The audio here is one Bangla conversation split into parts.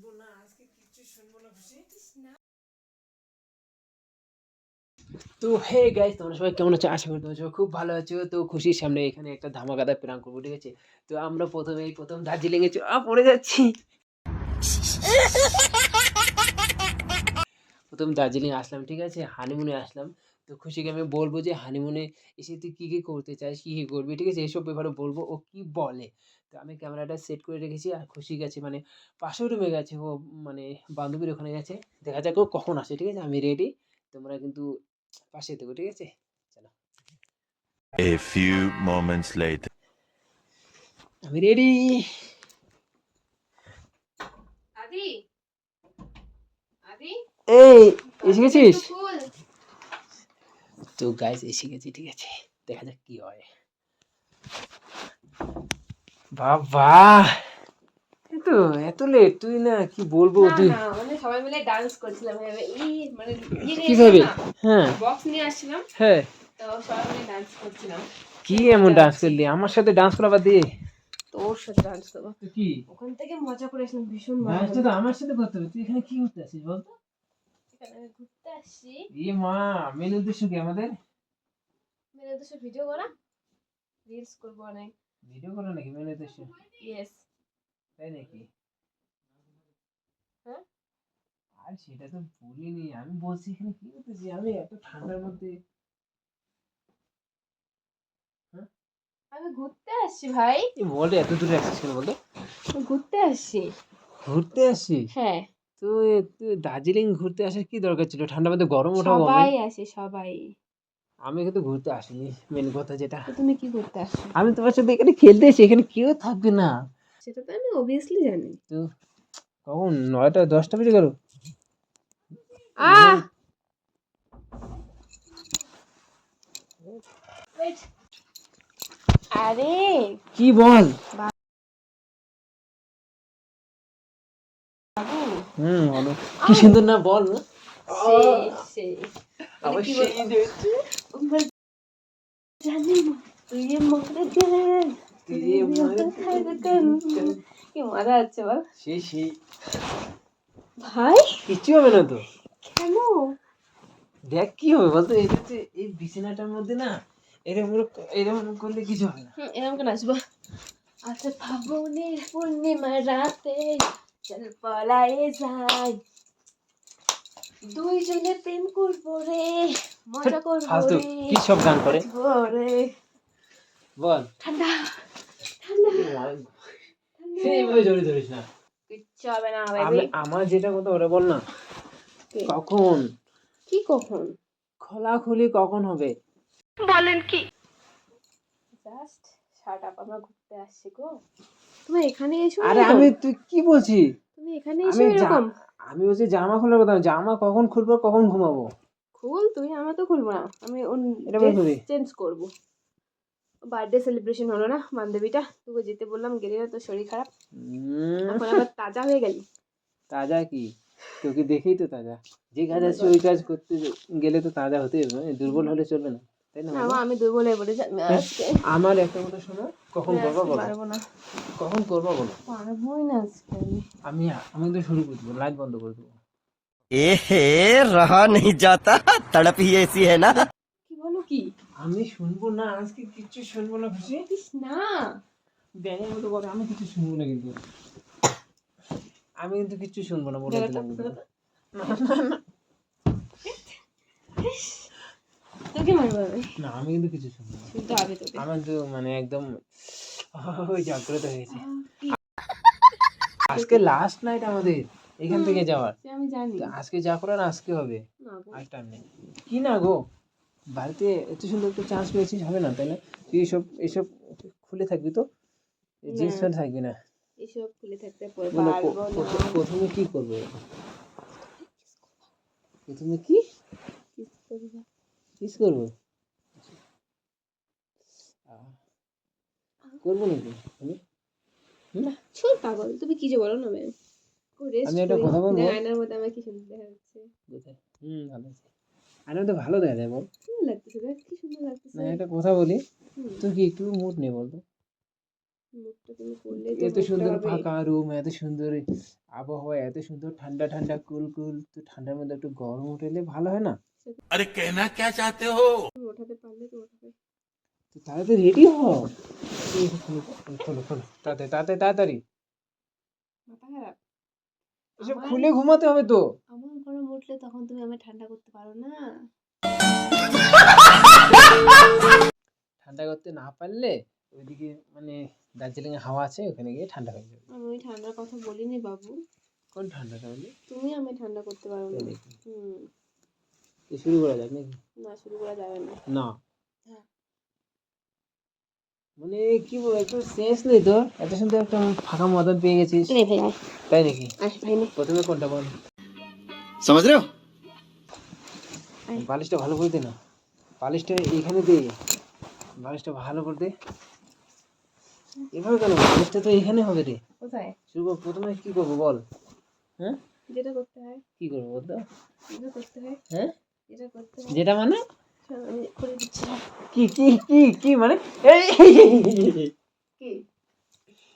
শুনব না, আজকে কিচ্ছু শুনব না, খুশি? তো হে গাইস তোমরা সবাই কেমন আছো? আশা করি তোমরা খুব ভালো আছো। তো খুশির সামনে এখানে একটা ধামাকাদার প্রাণ করব, ঠিক আছে? তো আমরা প্রথমে প্রথম দার্জিলিং এ চ- আ পড়ে যাচ্ছি। প্রথম দার্জিলিং আসলাম, ঠিক আছে? হানিমুনে আসলাম। তো খুশিকে আমি বলব যে হানিমুনে এসে তুই কী কী করতে চাস? কী কী করবি? ঠিক আছে? এসব ব্যাপারে বলব ও কি বলে? তো আমি ক্যামেরাটা সেট করে রেখেছি আর খুশি গেছে। মানে পাশের রুমে গেছে ও মানে বান্ধবীর ওখানে গেছে। দেখা যাক ও কখন আসে ঠিক আছে? আমি রেডি তোমরা কিন্তু পাশে থেকো ঠিক আছে? চলো। A few moments later. আমি রেডি আদি? আদি? এই এসে গেছিস? তো গাইস এসে গেছি ঠিক আছে? দেখা যাক কি হয়। বাবা! এত এত লেট তুই না কি বলব তুই মানে সবাই মিলে ডান্স করছিলাম এই মানে ইয়ে কীভাবে হ্যাঁ। বক্স নিয়ে আসছিলাম হ্যাঁ। তো সবাই মিলে ডান্স করছিলাম। কি এমন ডান্স করলি? আমার সাথে ডান্স করা বাদ দিয়ে তোর সাথে ডান্স করব। কি? ওখান থেকে মজা করে আসলাম ভীষণ মজা তো আমার সাথে করতে হবে। তুই এখানে কি করতে আসিস বলতো? ঘুরতে আসছি। মা মেন উদ্দেশ্য কি আমাদের? দুশো ভিডিও করা? রিলস করব অনেক। ভিডিও করা নাকি মেন উদ্দেশ্য? ইয়েস তাই নাকি? হ্যাঁ? আর সেটা তো বলিনি আমি বলছি এখানে কি করতেছি? আমি এত ঠান্ডার মধ্যে। আমি ঘুরতে আসছি ভাই। বলে এত দূরে আসছিস কেন বলতো? ঘুরতে আসছি। ঘুরতে আসছি হ্যাঁ। তো দার্জিলিং ঘুরতে আসার কি দরকার ছিল? ঠান্ডা মধ্যে গরম ওঠাও সবাই আসে সবাই। আমি কিন্তু ঘুরতে আসিনি মেন কথা যেটা। তুমি কি করতে আসছো? আমি তোমার সাথে এখানে খেলতে এসেছি এখানে কেউ থাকবে না। সেটা তো আমি অবভিয়াসলি জানি। তো কখন? নয়টা দশটা বেজে গেল। আহ! আরে! কি বল? হুম কি সুন্দর না বল? সেই সেই জানি তুই মরে তুই মরে। কি মজা ভাই? কিচ্ছু হবে না তো? কেন? দেখ কি হবে বলতো এই হচ্ছে এই বিছানাটার মধ্যে না এরকম এরকম করলে কিছু হবে না। হুম, এরকম কেন আসব আচ্ছা ফাগুনের পূর্ণিমা রাতে চল পলায়ে যাই। দুইজনে প্রেম করব রে মজা করব ফালতু রে। কি সব গান করে? রে। বল। ঠান্ডা ঠান্ডা। এইভাবে জড়িয়ে ধরিস না। কিচ্ছু হবে না আমি আমার যেটা কথা বল না। কখন? কি কখন? খোলাখুলি কখন হবে? জাস্ট শার্ট আপ আমরা ঘুরতে আসছি গো। তুমি এখানে এসো আরে আমি তুই কি বলছিস? তুমি এখানে এসো এরকম। আমি বলছি জামা খোলার কথা জামা কখন খুলবো কখন ঘুমাবো? খুল তুই আমি তো খুলবো না। আমি। চেঞ্জ করব। বার্থডে সেলিব্রেশন হলো না বান্ধবীটা। তোকে যেতে বললাম গেলি না তোর শরীর খারাপ। এখন আবার তাজা হয়ে গেলি। তাজা কি? তোকে দেখেই তো তাজা। যে কাজ আছে ওই কাজ করতে গেলে তো তাজা হতে হবে মানে দুর্বল হলে চলবে না। আমি হ্যাঁ, আমার একটা কথা কখন না। কখন আমি আমি তো শুরু লাইট বন্ধ করে এ হে বলো কি? আমি শুনব না আজকে কিচ্ছু শুনব না না। ব্যাঙের মতো আমি কিছু শুনব না কিন্তু। আমি কিন্তু কিচ্ছু শুনব না বলে দিলাম। না। তোকে মারবো না আমি কিন্তু কিছু শুনব শুনতে হবে তোকে। আমার তো মানে একদম ওই জাগ্রত হয়ে গেছে। আজকে লাস্ট নাইট আমাদের এখান থেকে যাওয়ার। আমি জানি। আজকে যা করার আজকে হবে। আর টাইম নেই। কি না গো? বাড়িতে এত সুন্দর একটা চান্স পেয়েছিস হবে না তাই না? তুই এসব এসব খুলে থাকবি তো? জিন্স প্যান্ট থাকবি না। এসব খুলে থাকতে পারব প্রথম- কি করবে? প্রথমে কি? করব। কিস করব? করব নাকি? না ছোট পাগল তুমি কি যে বলো না ম্যাম? আমি একটা কথা বলব? আয়নার মধ্যে আমার কি সুন্দর দেখা যাচ্ছে। হুম ভালো আছে। আর তো ভালো দেখা যায় বল। কেমন লাগতেছে দেখ কি সুন্দর লাগতেছে। না একটা কথা বলি। তুই কি একটু মুড নেই বলতো? এত সুন্দর ফাঁকা রুম এত সুন্দর আবহাওয়া এত সুন্দর ঠান্ডা ঠান্ডা কুল কুল। তো ঠান্ডার মধ্যে একটু গরম উঠেলে ভালো হয় না? আরে কেনা কে চাতে হো ওঠাতে পারলে তো ওঠাবে তাড়াতাড়ি রেডি হও খোলো খোলো তাড়াতাড়ি তাড়াতাড়ি তাড়াতাড়ি এসব খুলে ঘুমাতে হবে তো আমার গরম উঠলে তখন তুমি আমায় ঠান্ডা করতে পারো না ঠান্ডা করতে না পারলে ওইদিকে মানে দার্জিলিং হাওয়া আছে ওখানে গিয়ে ঠান্ডা হয়ে যাবে আমি ঠান্ডার কথা বলিনি বাবু কোন ঠান্ডা তাহলে তুমি আমায় ঠান্ডা করতে পারো না শুরু করা যাক নাকি? না শুরু করা যাবে না। না। হ্যাঁ। মানে কি একটু নেই তো। এত একটা ফাঁকা মদন পেয়ে গেছিস। তাই নাকি? প্রথমে কোনটা বল? সমাজ রে। বালিশটা ভালো করে দে না। বালিশটা এখানে দে। বালিশটা ভালো করে দে। এভাবে কেন? বালিশটা তো এখানে হবে রে। কোথায়? শুভ প্রথমে কি করব বল? হ্যাঁ? যেটা করতে হয়। কি করব বলতো করতে হয়। হ্যাঁ? যেটা করতে যেটা মানে? কি কি কি কি মানে? কি?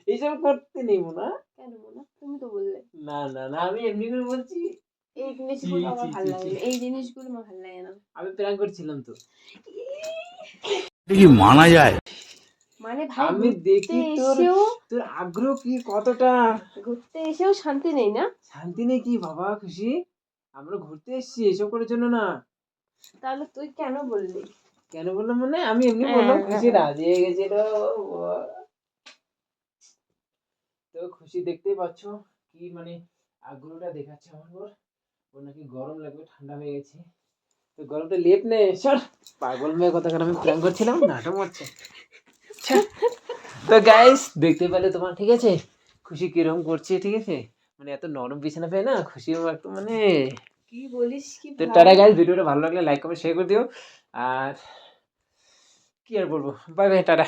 এইসব করতে নেই না। কেন মোনা? তুমি তো বললে। না না না আমি এমনি করে বলছি। এই জিনিসগুলো আমার ভালো লাগে এই জিনিসগুলো আমার ভালো লাগে না। আমি প্ল্যান করছিলাম তো। কি মানা যায়? মানে ভাই আমি দেখি তোর তোর আগ্রহ কি কতটা? ঘুরতে এসেও শান্তি নেই না? শান্তি নেই কি? বাবা খুশি? আমরা ঘুরতে এসেছি এসব করার জন্য না। তাহলে তুই কেন বললি? কেন বললাম মানে আমি এমনি হ্যাঁ, বললাম খুশি হ্যাঁ। রাজি হয়ে গেছিল তো খুশি দেখতেই পাচ্ছ কি মানে আগ্রহটা দেখাচ্ছে আমার ওর ওর নাকি গরম লাগবে ঠান্ডা হয়ে গেছে। তো গরমটা লেপ নে সর। পাগল মেয়ে কথা আমি প্ল্যান করছিলাম নাটক মারছে। তো গাইস দেখতে পেলে তোমার ঠিক আছে? খুশি কীরকম করছে ঠিক আছে? মানে এত নরম বিছানা পেয়ে না খুশি একটু মানে কি বলিস কি তো? টাটা গাইস ভিডিওটা ভালো লাগলে লাইক কমেন্ট শেয়ার করে দিও আর কি আর বলব বাই বাই টাটা।